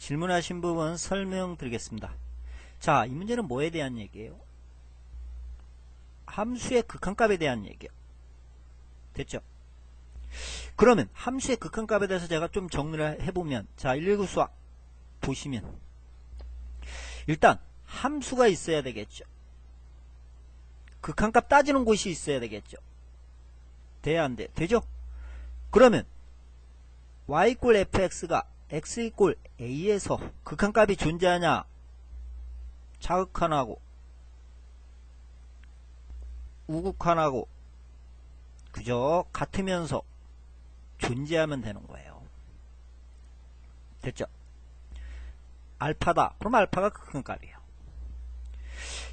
질문하신 부분 설명드리겠습니다. 자, 이 문제는 뭐에 대한 얘기예요? 함수의 극한값에 대한 얘기예요. 됐죠? 그러면 함수의 극한값에 대해서 제가 좀 정리를 해보면 자, 119 수학 보시면 일단 함수가 있어야 되겠죠. 극한값 따지는 곳이 있어야 되겠죠. 돼야 안 돼? 되죠? 그러면 y 꼴 fx가 x 꼴 a에서 극한값이 존재하냐? 자극한하고 우극한하고 그저 같으면서 존재하면 되는 거예요. 됐죠? 알파다. 그럼 알파가 극한값이에요.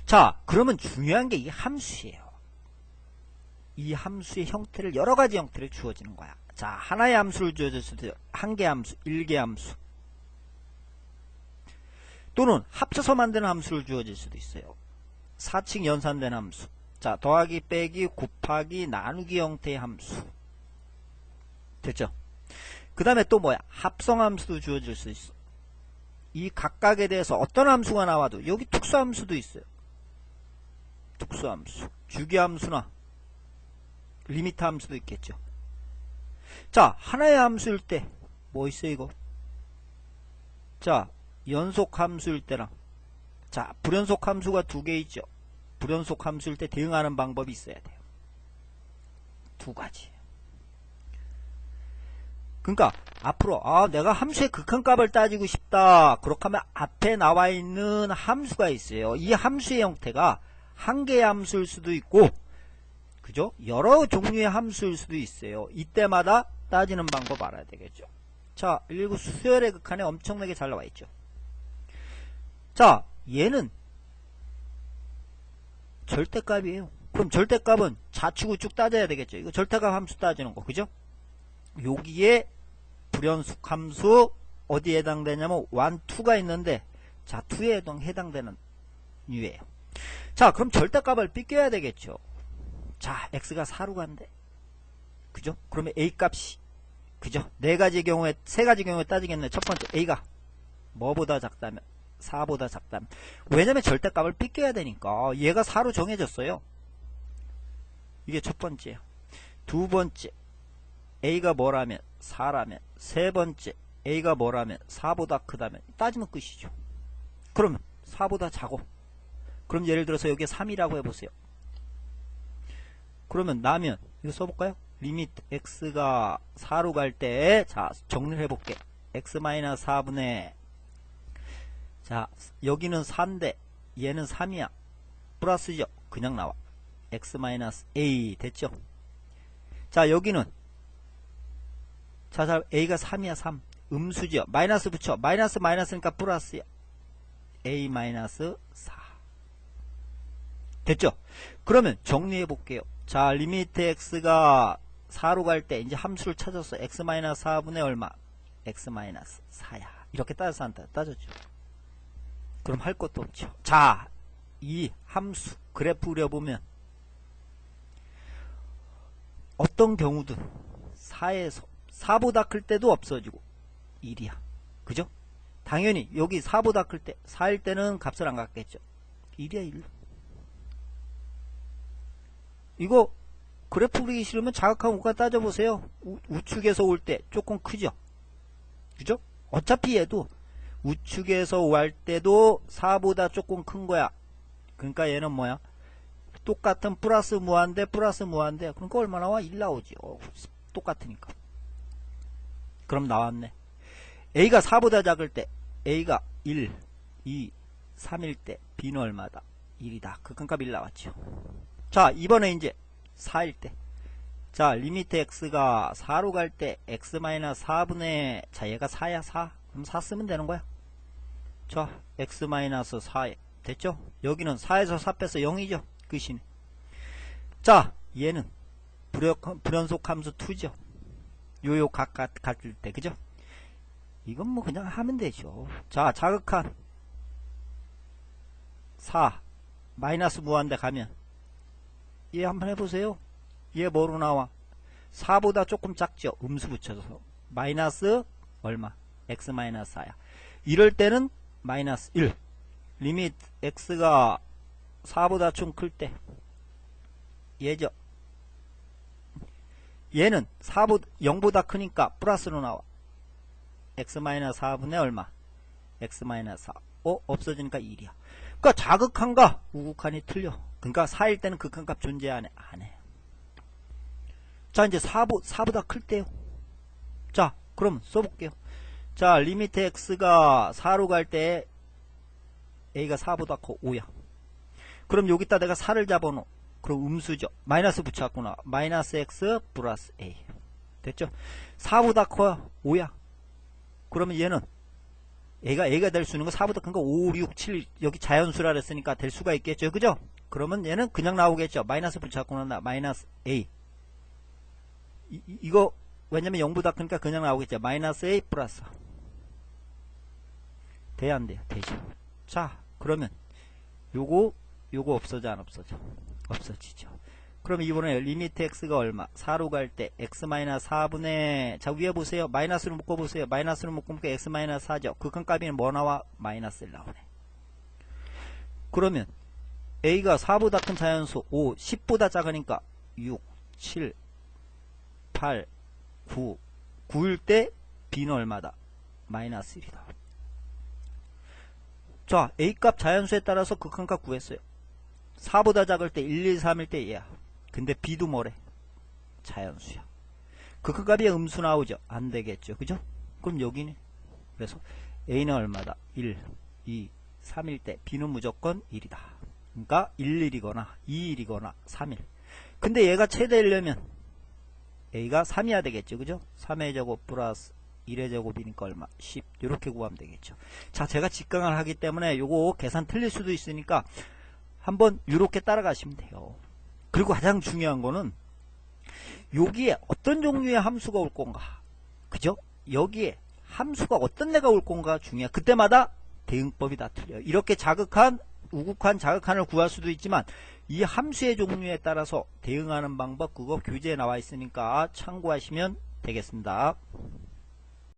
자, 그러면 중요한 게 이 함수예요. 이 함수의 형태를 여러 가지 형태를 주어지는 거야. 자, 하나의 함수를 주어질 수도 한개 함수, 일개 함수. 또는 합쳐서 만드는 함수를 주어질 수도 있어요. 사칙 연산된 함수. 자, 더하기, 빼기, 곱하기, 나누기 형태의 함수. 됐죠? 그 다음에 또 뭐야? 합성함수도 주어질 수 있어. 이 각각에 대해서 어떤 함수가 나와도 여기 특수함수도 있어요. 특수함수. 주기함수나 리미트 함수도 있겠죠. 자, 하나의 함수일 때 뭐 있어요 이거? 자, 연속 함수일 때랑 자, 불연속 함수가 두 개 있죠. 불연속 함수일 때 대응하는 방법이 있어야 돼요. 두 가지. 그러니까 앞으로 아 내가 함수의 극한값을 따지고 싶다. 그렇게 하면 앞에 나와 있는 함수가 있어요. 이 함수의 형태가 한 개의 함수일 수도 있고 그죠? 여러 종류의 함수일 수도 있어요. 이때마다 따지는 방법 알아야 되겠죠. 자, 119 수열의 극한에 엄청나게 잘 나와 있죠. 자, 얘는 절대값이에요. 그럼 절대값은 좌측 우측 따져야 되겠죠. 이거 절대값 함수 따지는 거, 그죠? 여기에 불연속 함수 어디에 해당되냐면 1, 2가 있는데 자, 2에 해당되는 유예요. 자, 그럼 절대값을 삐껴야 되겠죠. 자, x가 4로 간대. 그죠? 그러면 a 값이 그죠? 네 가지 경우에 세 가지 경우에 따지겠네. 첫 번째 a가 뭐보다 작다면 4보다 작다면 왜냐면 절대값을 삐껴야 되니까 얘가 4로 정해졌어요. 이게 첫 번째예요. 두 번째 a가 뭐라면 4라면 세 번째 a가 뭐라면 4보다 크다면 따지면 끝이죠. 그러면 4보다 작고 그럼 예를 들어서 여기에 3이라고 해보세요. 그러면 나면 이거 써볼까요? 리밋 x가 4로 갈 때 자 정리를 해볼게. x-4분의 자 여기는 4인데 얘는 3이야. 플러스죠? 그냥 나와. x-a 됐죠? 자 여기는 자, 자 a가 3이야 3 음수죠? 마이너스 붙여. 마이너스 마이너스니까 플러스야. a-4 됐죠? 그러면 정리해 볼게요 자 리미트 x가 4로 갈 때 이제 함수를 찾았어. x-4분의 얼마? x-4야. 이렇게 따져서 한다. 따졌죠. 그럼 할 것도 없죠. 자, 이 함수 그래프 그려보면 어떤 경우든 4에서 4보다 클 때도 없어지고 1이야. 그죠? 당연히 여기 4보다 클 때, 4일 때는 값을 안 갖겠죠. 1이야 1. 이거 그래프 그리기 싫으면 자극한 우가 따져보세요. 우, 우측에서 올 때 조금 크죠? 그죠? 어차피 얘도 우측에서 올 때도 4보다 조금 큰 거야. 그러니까 얘는 뭐야? 똑같은 플러스 무한대 플러스 무한대 그러니까 얼마 나 와? 1 나오지. 어, 똑같으니까. 그럼 나왔네. A가 4보다 작을 때 A가 1, 2, 3일 때 B는 얼마다? 1이다. 극한값 1 나왔죠. 자 이번에 이제 4일 때. 자, 리미트 x가 4로 갈 때 x-4분의 자, 얘가 4야, 4. 그럼 4 쓰면 되는 거야. 자, x-4에 됐죠? 여기는 4에서 4 빼서 0이죠. 끝이네. 자, 얘는 불연, 불연속 함수 2죠. 요요 각 같을 때, 그죠? 이건 뭐 그냥 하면 되죠. 자, 자극한 4 마이너스 무한대 가면 얘 한번 해보세요. 얘 뭐로 나와? 4보다 조금 작죠. 음수 붙여서. 마이너스 얼마? x 마이너스 4야. 이럴 때는 마이너스 1 리밋 x가 4보다 좀 클 때 얘죠 얘는 4보, 0보다 크니까 플러스로 나와 x 마이너스 4분의 얼마 x 마이너스 4 어? 없어지니까 1이야 그러니까 자극한과 우극한이 틀려 그러니까 4일 때는 극한값 존재 안 해. 안 해. 자 이제 4보, 4보다 클 때요. 자 그럼 써볼게요. 자 리미트 x가 4로 갈 때 a가 4보다 커 5야. 그럼 여기다 내가 4를 잡아놓어 그럼 음수죠. 마이너스 붙였구나. 마이너스 x 플러스 a. 됐죠? 4보다 커 5야. 그러면 얘는 A가 A가 될 수 있는 거 4보다 큰 거 5, 6, 7 여기 자연수라 그랬으니까 될 수가 있겠죠. 그죠? 그러면 얘는 그냥 나오겠죠. 마이너스 붙잡고 나 마이너스 A. 이, 이- 이거 왜냐면 0보다 크니까 그냥 나오겠죠. 마이너스 A 플러스. 돼야 안 돼요? 되죠. 자 그러면 요거 요거 없어져 안 없어져? 없어지죠. 그럼 이번에 리미트 x가 얼마? 4로 갈 때 x 마이너스 4분의 자 위에 보세요. 마이너스로 묶어보세요. 마이너스로 묶으니까 x 마이너스 4죠. 극한 값이 뭐 나와? 마이너스 1 나오네. 그러면 a가 4보다 큰 자연수 5 10보다 작으니까 6 7 8 9 9일 때 b는 얼마다? 마이너스 1이다. 자 a값 자연수에 따라서 극한값 구했어요. 4보다 작을 때 1, 2, 3일 때 얘야. 근데 b도 뭐래? 자연수야. 극한값이 음수 나오죠? 안 되겠죠. 그죠? 그럼 여기는 그래서 a는 얼마다? 1 2 3일 때 b는 무조건 1이다 그러니까 1, 1이거나 2, 1이거나 3일. 근데 얘가 최대이려면 a가 3이야 되겠죠. 그죠? 3의 제곱 플러스 1의 제곱이니까 얼마? 10 이렇게 구하면 되겠죠. 자 제가 직강을 하기 때문에 요거 계산 틀릴 수도 있으니까 한번 이렇게 따라가시면 돼요. 그리고 가장 중요한 거는 여기에 어떤 종류의 함수가 올 건가? 그죠? 여기에 함수가 어떤 애가 올 건가 중요해. 그때마다 대응법이 다 틀려요. 이렇게 자극한 우극한 자극한을 구할 수도 있지만 이 함수의 종류에 따라서 대응하는 방법 그거 교재에 나와 있으니까 참고하시면 되겠습니다